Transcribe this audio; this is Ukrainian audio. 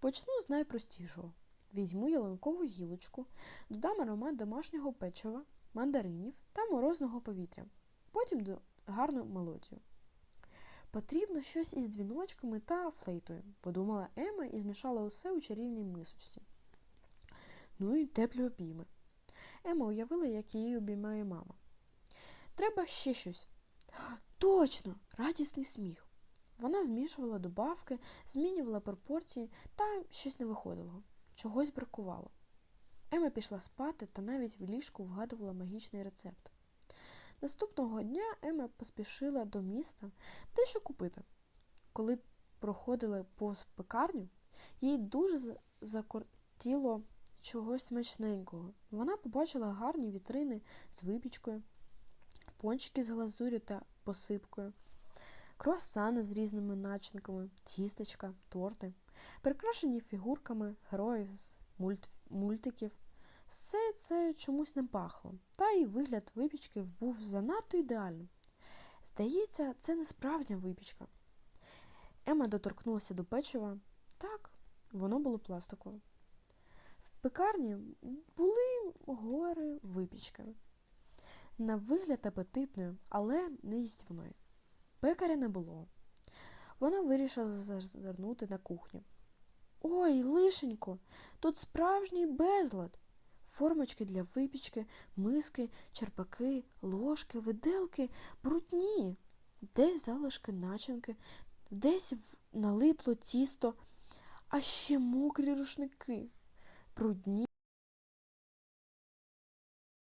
Почну з найпростішого. Візьму ялинкову гілочку, додам аромат домашнього печива, мандаринів та морозного повітря. Потім до гарну мелодію. Потрібно щось із дзвіночками та флейтою, подумала Ема і змішала усе у чарівній мисочці. Ну і теплі обійми. Ема уявила, як її обіймає мама. Треба ще щось. Точно! Радісний сміх. Вона змішувала добавки, змінювала пропорції, та щось не виходило. Чогось бракувало. Ема пішла спати та навіть в ліжку вгадувала магічний рецепт. Наступного дня Ема поспішила до міста дещо купити. Коли проходили повз пекарню, їй дуже закортіло чогось смачненького. Вона побачила гарні вітрини з випічкою, пончики з глазурю та посипкою, круасани з різними начинками, тістечка, торти, прикрашені фігурками героїв з мульт... мультиків. Все це чомусь не пахло, та й вигляд випічки був занадто ідеальним. Здається, це не справжня випічка. Ема доторкнулася до печива. Так, воно було пластикове. В пекарні були гори випічки. На вигляд апетитною, але не їстівною. Пекаря не було. Вона вирішила зазирнути на кухню. Ой, лишенько, тут справжній безлад. Формочки для випічки, миски, черпаки, ложки, виделки, брудні. Десь залишки начинки, десь налипло тісто, а ще мокрі рушники, брудні.